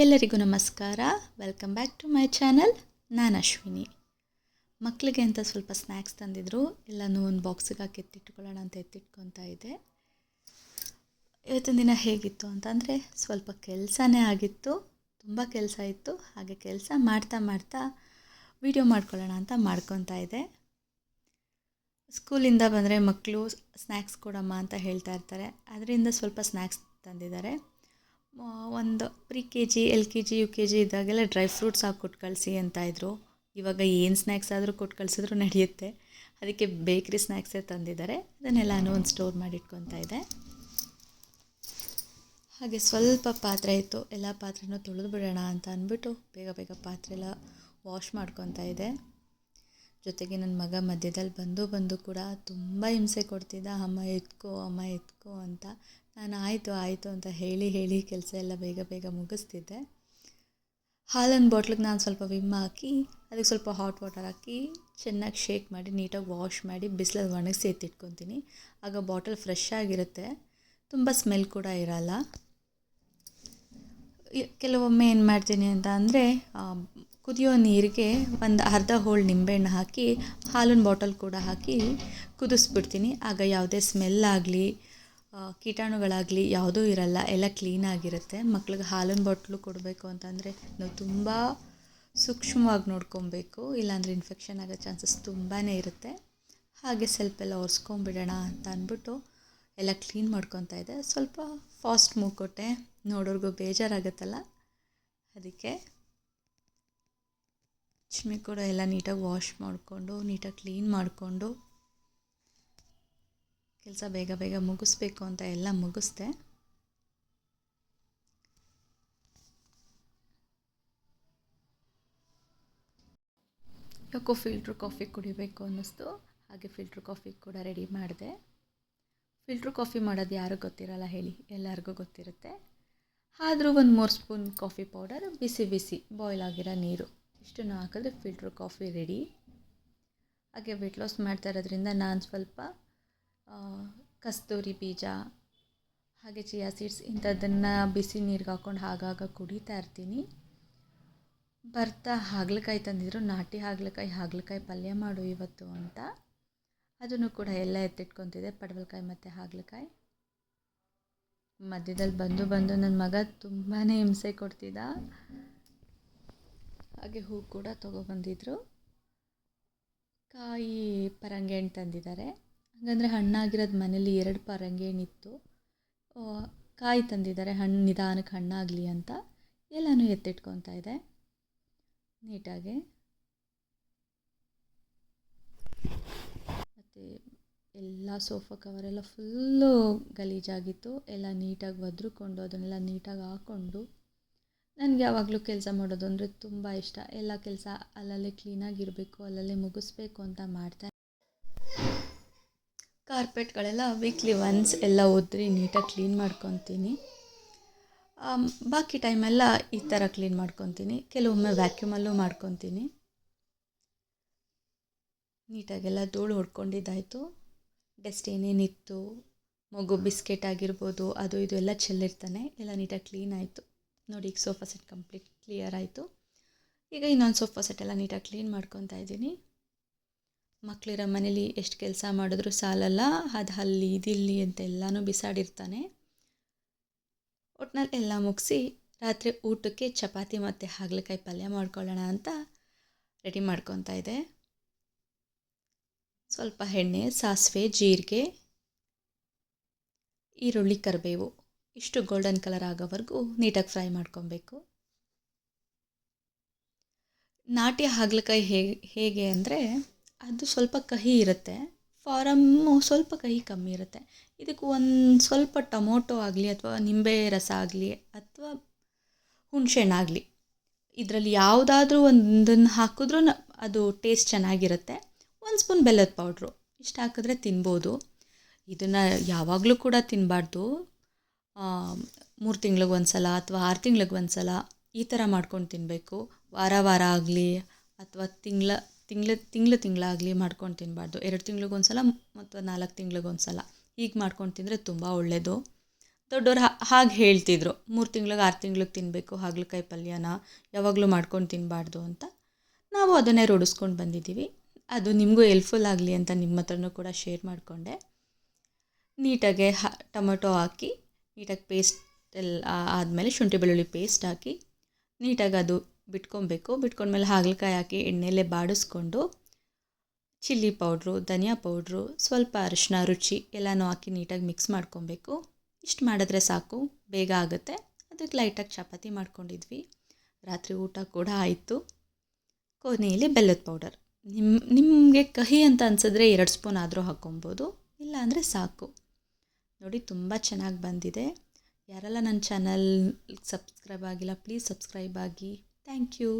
ಎಲ್ಲರಿಗೂ ನಮಸ್ಕಾರ. Welcome back to my channel ನಾನು ಅಶ್ವಿನಿ. ಮಕ್ಕಳಿಗೆ ಅಂತ ಸ್ವಲ್ಪ ಸ್ನ್ಯಾಕ್ಸ್ ತಂದಿದ್ರು. ಎಲ್ಲನೂ ಒಂದು ಬಾಕ್ಸಿಗೆ ಹಾಕಿ ಎತ್ತಿಟ್ಕೊಳ್ಳೋಣ ಅಂತ ಎತ್ತಿಟ್ಕೊತಾ ಇದ್ದೆ. ಇವತ್ತಿನ ದಿನ ಹೇಗಿತ್ತು ಅಂತಂದರೆ, ಸ್ವಲ್ಪ ಕೆಲಸನೇ ಆಗಿತ್ತು. ತುಂಬ ಕೆಲಸ ಇತ್ತು. ಹಾಗೆ ಕೆಲಸ ಮಾಡ್ತಾ ಮಾಡ್ತಾ ವಿಡಿಯೋ ಮಾಡ್ಕೊಳ್ಳೋಣ ಅಂತ ಮಾಡ್ಕೊತಾ ಇದೆ ಸ್ಕೂಲಿಂದ ಬಂದರೆ ಮಕ್ಕಳು ಸ್ನ್ಯಾಕ್ಸ್ ಕೊಡಮ್ಮ ಅಂತ ಹೇಳ್ತಾ ಇರ್ತಾರೆ. ಅದರಿಂದ ಸ್ವಲ್ಪ ಸ್ನ್ಯಾಕ್ಸ್ ತಂದಿದ್ದಾರೆ. ಒಂದು pre K G L K G U K G ಇದ್ದಾಗೆಲ್ಲ ಡ್ರೈ ಫ್ರೂಟ್ಸ್ ಹಾಕಿ ಕೊಟ್ಟು ಕಳಿಸಿ ಅಂತ ಇದ್ದರು ಇವಾಗ ಏನು ಸ್ನ್ಯಾಕ್ಸ್ ಆದರೂ ಕೊಟ್ಟು ಕಳಿಸಿದ್ರು ನಡೆಯುತ್ತೆ. ಅದಕ್ಕೆ ಬೇಕ್ರಿ ಸ್ನ್ಯಾಕ್ಸೇ ತಂದಿದ್ದಾರೆ. ಅದನ್ನೆಲ್ಲನೂ ಒಂದು ಸ್ಟೋರ್ ಮಾಡಿ ಇದೆ ಹಾಗೆ ಸ್ವಲ್ಪ ಪಾತ್ರೆ ಇತ್ತು. ಎಲ್ಲ ಪಾತ್ರೆನೂ ತೊಳೆದು ಬಿಡೋಣ ಅಂತ ಅಂದ್ಬಿಟ್ಟು ಬೇಗ ಬೇಗ ಪಾತ್ರೆ ಎಲ್ಲ ವಾಶ್ ಮಾಡ್ಕೊತಾ ಇದೆ ಜೊತೆಗೆ ನನ್ನ ಮಗ ಮಧ್ಯದಲ್ಲಿ ಬಂದು ಬಂದು ಕೂಡ ತುಂಬ ಹಿಂಸೆ ಕೊಡ್ತಿದ್ದ, ಅಮ್ಮ ಎತ್ಕೋ ಅಮ್ಮ ಎತ್ಕೋ ಅಂತ ನಾನು ಆಯಿತು ಆಯಿತು ಅಂತ ಹೇಳಿ ಹೇಳಿ ಕೆಲಸ ಎಲ್ಲ ಬೇಗ ಬೇಗ ಮುಗಿಸ್ತಿದ್ದೆ. ಹಾಲನ್ನು ಬಾಟ್ಲಿಗೆ ನಾನು ಸ್ವಲ್ಪ ವಿಮ್ ಹಾಕಿ ಅದಕ್ಕೆ ಸ್ವಲ್ಪ ಹಾಟ್ ವಾಟರ್ ಹಾಕಿ ಚೆನ್ನಾಗಿ ಶೇಕ್ ಮಾಡಿ, ನೀಟಾಗಿ ವಾಶ್ ಮಾಡಿ ಬಿಸಿಲಲ್ಲಿ ಒಣಗಿಸಿ ಎತ್ತಿಟ್ಕೊತೀನಿ ಆಗ ಬಾಟಲ್ ಫ್ರೆಶ್ ಆಗಿರುತ್ತೆ. ತುಂಬ ಸ್ಮೆಲ್ ಕೂಡ ಇರಲ್ಲ. ಕೆಲವೊಮ್ಮೆ ಏನು ಮಾಡ್ತೀನಿ ಅಂತ ಅಂದರೆ ಕುದಿಯೋ ನೀರಿಗೆ ಒಂದು ಅರ್ಧ ಹೋಳು ನಿಂಬೆಹಣ್ಣು ಹಾಕಿ, ಹಾಲಿನ ಬಾಟಲ್ ಕೂಡ ಹಾಕಿ ಕುದಿಸ್ಬಿಡ್ತೀನಿ. ಆಗ ಯಾವುದೇ ಸ್ಮೆಲ್ ಆಗಲಿ ಕೀಟಾಣುಗಳಾಗಲಿ ಯಾವುದೂ ಇರಲ್ಲ, ಎಲ್ಲ ಕ್ಲೀನಾಗಿರುತ್ತೆ ಮಕ್ಳಿಗೆ ಹಾಲಿನ ಬಾಟ್ಲು ಕೊಡಬೇಕು ಅಂತಂದರೆ ನಾವು ತುಂಬ ಸೂಕ್ಷ್ಮವಾಗಿ ನೋಡ್ಕೊಬೇಕು. ಇಲ್ಲಾಂದರೆ ಇನ್ಫೆಕ್ಷನ್ ಆಗೋ ಚಾನ್ಸಸ್ ತುಂಬಾ ಇರುತ್ತೆ. ಹಾಗೆ ಸ್ವಲ್ಪ ಎಲ್ಲ ಒರೆಸ್ಕೊಂಬಿಡೋಣ ಅಂತ ಅಂದ್ಬಿಟ್ಟು ಎಲ್ಲ ಕ್ಲೀನ್ ಮಾಡ್ಕೊತಾ ಇದೆ ಸ್ವಲ್ಪ ಫಾಸ್ಟ್ ಮೂವ್ ನೋಡೋರ್ಗೂ ಬೇಜಾರಾಗುತ್ತಲ್ಲ. ಅದಕ್ಕೆ ಚಿಮ್ಮಿ ಕೂಡ ಎಲ್ಲ ನೀಟಾಗಿ ವಾಶ್ ಮಾಡಿಕೊಂಡು, ನೀಟಾಗಿ ಕ್ಲೀನ್ ಮಾಡಿಕೊಂಡು ಕೆಲಸ ಬೇಗ ಬೇಗ ಮುಗಿಸ್ಬೇಕು ಅಂತ ಎಲ್ಲ ಮುಗಿಸ್ದೆ. ಯಾಕೋ ಫಿಲ್ಟ್ರ್ ಕಾಫಿ ಕುಡಿಬೇಕು ಅನ್ನಿಸ್ತು. ಹಾಗೆ ಫಿಲ್ಟ್ರ್ ಕಾಫಿ ಕೂಡ ರೆಡಿ ಮಾಡಿದೆ. ಫಿಲ್ಟ್ರ್ ಕಾಫಿ ಮಾಡೋದು ಯಾರೂ ಗೊತ್ತಿರಲ್ಲ ಹೇಳಿ, ಎಲ್ಲರಿಗೂ ಗೊತ್ತಿರುತ್ತೆ. ಆದರೂ ಒಂದು ಮೂರು ಸ್ಪೂನ್ ಕಾಫಿ ಪೌಡರ್ ಬಿಸಿ ಬಿಸಿ ಬಾಯ್ಲ್ ಆಗಿರೋ ನೀರು. ಇಷ್ಟನ್ನು ಹಾಕಿದ್ರೆ ಫಿಲ್ಟ್ರ್ ಕಾಫಿ ರೆಡಿ ಹಾಗೆ ವೆಯ್ಟ್ ಲಾಸ್ ಮಾಡ್ತಾ ಇರೋದ್ರಿಂದ ನಾನು ಸ್ವಲ್ಪ ಕಸ್ತೂರಿ ಬೀಜ, ಹಾಗೆ ಚಿಯಾ ಸೀಡ್ಸ್ ಇಂಥದ್ದನ್ನು ಬಿಸಿ ನೀರಿಗೆ ಹಾಕ್ಕೊಂಡು ಆಗಾಗ ಕುಡಿತಾ ಇರ್ತೀನಿ. ಬರ್ತಾ ಹಾಗಲಕಾಯಿ ತಂದಿದ್ರು, ನಾಟಿ ಹಾಗಲಕಾಯಿ ಹಾಗಲಕಾಯಿ ಪಲ್ಯ ಮಾಡು ಇವತ್ತು ಅಂತ. ಅದನ್ನು ಕೂಡ ಎಲ್ಲ ಎತ್ತಿಟ್ಕೊತಿದ್ದೆ, ಪಡವಲಕಾಯಿ ಮತ್ತು ಹಾಗಲಕಾಯಿ. ಮಧ್ಯದಲ್ಲಿ ಬಂದು ಬಂದು ನನ್ನ ಮಗ ತುಂಬಾ ಹಿಂಸೆ ಕೊಡ್ತಿದ್ದ. ಹಾಗೆ ಹೂ ಕೂಡ ತೊಗೊಬಂದಿದ್ರು ಕಾಯಿ ಪರಂಗಿ ಹಣ್ಣು ತಂದಿದ್ದಾರೆ. ಹಾಗಂದರೆ ಹಣ್ಣಾಗಿರೋದು ಮನೇಲಿ ಎರಡು ಪರಂಗಿ ಹಣ್ಣಿತ್ತು ಕಾಯಿ ತಂದಿದ್ದಾರೆ ಹಣ್ಣು ನಿಧಾನಕ್ಕೆ ಹಣ್ಣಾಗಲಿ ಅಂತ. ಎಲ್ಲನೂ ಎತ್ತಿಟ್ಕೊತಾ ಇದೆ. ನೀಟಾಗಿ. ಮತ್ತು ಎಲ್ಲ ಸೋಫಾ ಕವರೆಲ್ಲ ಫುಲ್ಲು ಗಲೀಜಾಗಿತ್ತು. ಎಲ್ಲ ನೀಟಾಗಿ ಒದ್ರುಕೊಂಡು ಅದನ್ನೆಲ್ಲ ನೀಟಾಗಿ ಹಾಕ್ಕೊಂಡು ನನಗೆ ಯಾವಾಗಲೂ ಕೆಲಸ ಮಾಡೋದು ಅಂದರೆ ತುಂಬ ಇಷ್ಟ. ಎಲ್ಲ ಕೆಲಸ ಅಲ್ಲಲ್ಲೇ ಕ್ಲೀನಾಗಿರಬೇಕು ಅಲ್ಲಲ್ಲೇ ಮುಗಿಸ್ಬೇಕು ಅಂತ ಮಾಡ್ತಾ ಕಾರ್ಪೆಟ್ಗಳೆಲ್ಲ ವೀಕ್ಲಿ ಒನ್ಸ್ ಎಲ್ಲ ಒದ್ರಿ ನೀಟಾಗಿ ಕ್ಲೀನ್ ಮಾಡ್ಕೊತೀನಿ. ಬಾಕಿ ಟೈಮೆಲ್ಲ ಈ ಥರ ಕ್ಲೀನ್ ಮಾಡ್ಕೊತೀನಿ. ಕೆಲವೊಮ್ಮೆ ವ್ಯಾಕ್ಯೂಮಲ್ಲೂ ಮಾಡ್ಕೊತೀನಿ. ನೀಟಾಗೆಲ್ಲ ಧೂಳು ಹೊಡ್ಕೊಂಡಿದ್ದಾಯಿತು. ಡಸ್ಟ್ ಏನೇನಿತ್ತು ಮಗು ಬಿಸ್ಕೆಟ್ ಆಗಿರ್ಬೋದು, ಅದು ಇದು ಎಲ್ಲ ಚೆಲ್ಲಿರ್ತಾನೆ. ಎಲ್ಲ ನೀಟಾಗಿ ಕ್ಲೀನ್ ಆಯಿತು. ನೋಡಿ, ಈಗ ಸೋಫಾ ಸೆಟ್ ಕಂಪ್ಲೀಟ್ ಕ್ಲಿಯರ್ ಆಯಿತು. ಈಗ ಇನ್ನೊಂದು ಸೋಫಾ ಸೆಟ್ ಎಲ್ಲ ನೀಟಾಗಿ ಕ್ಲೀನ್ ಮಾಡ್ಕೊತಾ ಇದ್ದೀನಿ. ಮಕ್ಕಳಿರೋ ಮನೇಲಿ ಎಷ್ಟು ಕೆಲಸ ಮಾಡಿದ್ರು ಸಾಲಲ್ಲ, ಅದು ಅಲ್ಲಿ ಇದಿಲ್ಲಿ ಅಂತ ಎಲ್ಲನೂ ಬಿಸಾಡಿರ್ತಾನೆ. ಒಟ್ನಲ್ಲಿ ಎಲ್ಲ ಮುಗಿಸಿ ರಾತ್ರಿ ಊಟಕ್ಕೆ ಚಪಾತಿ ಮತ್ತು ಹಾಗಲಕಾಯಿ ಪಲ್ಯ ಮಾಡ್ಕೊಳ್ಳೋಣ ಅಂತ ರೆಡಿ ಮಾಡ್ಕೊತಾ ಇದೆ. ಸ್ವಲ್ಪ ಎಣ್ಣೆ, ಸಾಸಿವೆ, ಜೀರಿಗೆ, ಈರುಳ್ಳಿ, ಕರಿಬೇವು, ಇಷ್ಟು ಗೋಲ್ಡನ್ ಕಲರ್ ಆಗೋವರೆಗೂ ನೀಟಾಗಿ ಫ್ರೈ ಮಾಡ್ಕೊಬೇಕು. ನಾಟಿ ಹಾಗಲಕಾಯಿ ಹೇಗೆ ಹೇಗೆ ಅಂದರೆ ಅದು ಸ್ವಲ್ಪ ಕಹಿ ಇರುತ್ತೆ. ಫಾರಮ್ಮು ಸ್ವಲ್ಪ ಕಹಿ ಕಮ್ಮಿ ಇರುತ್ತೆ. ಇದಕ್ಕೆ ಒಂದು ಸ್ವಲ್ಪ ಟೊಮೊಟೊ ಆಗಲಿ ಅಥವಾ ನಿಂಬೆ ರಸ ಆಗಲಿ ಅಥವಾ ಹುಣಸೆಹಣ್ಣಾಗಲಿ ಇದರಲ್ಲಿ ಯಾವುದಾದ್ರೂ ಒಂದನ್ನು ಹಾಕಿದ್ರೂ ಅದು ಟೇಸ್ಟ್ ಚೆನ್ನಾಗಿರುತ್ತೆ. ಒಂದು ಸ್ಪೂನ್ ಬೆಲ್ಲದ ಪೌಡ್ರು ಇಷ್ಟು ಹಾಕಿದ್ರೆ ತಿನ್ಬೋದು. ಇದನ್ನು ಯಾವಾಗಲೂ ಕೂಡ ತಿನ್ನಬಾರ್ದು ಮೂರು ತಿಂಗ್ಳಿಗೆ ಒಂದು ಸಲ ಅಥವಾ ಆರು ತಿಂಗ್ಳಿಗೆ ಒಂದು ಸಲ ಈ ಥರ ಮಾಡ್ಕೊಂಡು ತಿನ್ನಬೇಕು ವಾರ ವಾರ ಆಗಲಿ ಅಥವಾ ತಿಂಗಳ ತಿಂಗ್ಳು, ತಿಂಗಳು ತಿಂಗಳಾಗಲಿ ಮಾಡ್ಕೊಂಡು ತಿನ್ನಬಾರ್ದು ಎರಡು ತಿಂಗ್ಳಿಗೆ ಒಂದು ಸಲ ಮತ್ತು ನಾಲ್ಕು ತಿಂಗ್ಳಿಗೆ ಒಂದು ಸಲ ಹೀಗೆ ಮಾಡ್ಕೊಂಡು ತಿಂದರೆ ತುಂಬ ಒಳ್ಳೆಯದು ದೊಡ್ಡವ್ರು ಹಾಗೆ ಹೇಳ್ತಿದ್ರು. ಮೂರು ತಿಂಗ್ಳಿಗೆ, ಆರು ತಿಂಗ್ಳಿಗೆ ತಿನ್ನಬೇಕು ಹಾಗಲಕಾಯಿ ಪಲ್ಯನ ಯಾವಾಗಲೂ ಮಾಡ್ಕೊಂಡು ತಿನ್ನಬಾರ್ದು ಅಂತ. ನಾವು ಅದನ್ನೇ ರೂಢಿಸ್ಕೊಂಡು ಬಂದಿದ್ದೀವಿ. ಅದು ನಿಮಗೂ ಹೆಲ್ಪ್ಫುಲ್ ಆಗಲಿ ಅಂತ ನಿಮ್ಮ ಹತ್ರನೂ ಕೂಡ ಶೇರ್ ಮಾಡಿಕೊಂಡೆ. ನೀಟಾಗೆ ಹ, ಟೊಮೊಟೊ ಹಾಕಿ, ನೀಟಾಗಿ ಪೇಸ್ಟ್ ಎಲ್ಲ ಆದಮೇಲೆ ಶುಂಠಿ ಬೆಳ್ಳುಳ್ಳಿ ಪೇಸ್ಟ್ ಹಾಕಿ, ನೀಟಾಗಿ ಅದು ಬಿಟ್ಕೊಬೇಕು. ಬಿಟ್ಕೊಂಡ್ಮೇಲೆ ಹಾಗಲಕಾಯಿ ಹಾಕಿ ಎಣ್ಣೆಲೆ ಬಾಡಿಸ್ಕೊಂಡು ಚಿಲ್ಲಿ ಪೌಡ್ರು, ಧನಿಯಾ ಪೌಡ್ರು, ಸ್ವಲ್ಪ ಅರಿಶಿನ ರುಚಿ ಎಲ್ಲನೂ ಹಾಕಿ ನೀಟಾಗಿ ಮಿಕ್ಸ್ ಮಾಡ್ಕೊಬೇಕು. ಇಷ್ಟು ಮಾಡಿದ್ರೆ ಸಾಕು, ಬೇಗ ಆಗುತ್ತೆ. ಅದಕ್ಕೆ ಲೈಟಾಗಿ ಚಪಾತಿ ಮಾಡ್ಕೊಂಡಿದ್ವಿ. ರಾತ್ರಿ ಊಟ ಕೂಡ ಆಯಿತು. ಕೊನೆಯಲ್ಲಿ ಬೆಲ್ಲದ ಪೌಡರ್. ನಿಮ್ಮ ನಿಮಗೆ ಕಹಿ ಅಂತ ಅನಿಸಿದ್ರೆ ಎರಡು ಸ್ಪೂನ್ ಆದರೂ ಹಾಕ್ಕೊಬೋದು ಇಲ್ಲ ಅಂದರೆ ಸಾಕು. ನೋಡಿ, ತುಂಬ ಚೆನ್ನಾಗಿ ಬಂದಿದೆ. ಯಾರೆಲ್ಲ ನನ್ನ ಚಾನಲ್ ಸಬ್ಸ್ಕ್ರೈಬ್ ಆಗಿಲ್ಲ, ಪ್ಲೀಸ್ ಸಬ್ಸ್ಕ್ರೈಬ್ ಆಗಿ. Thank you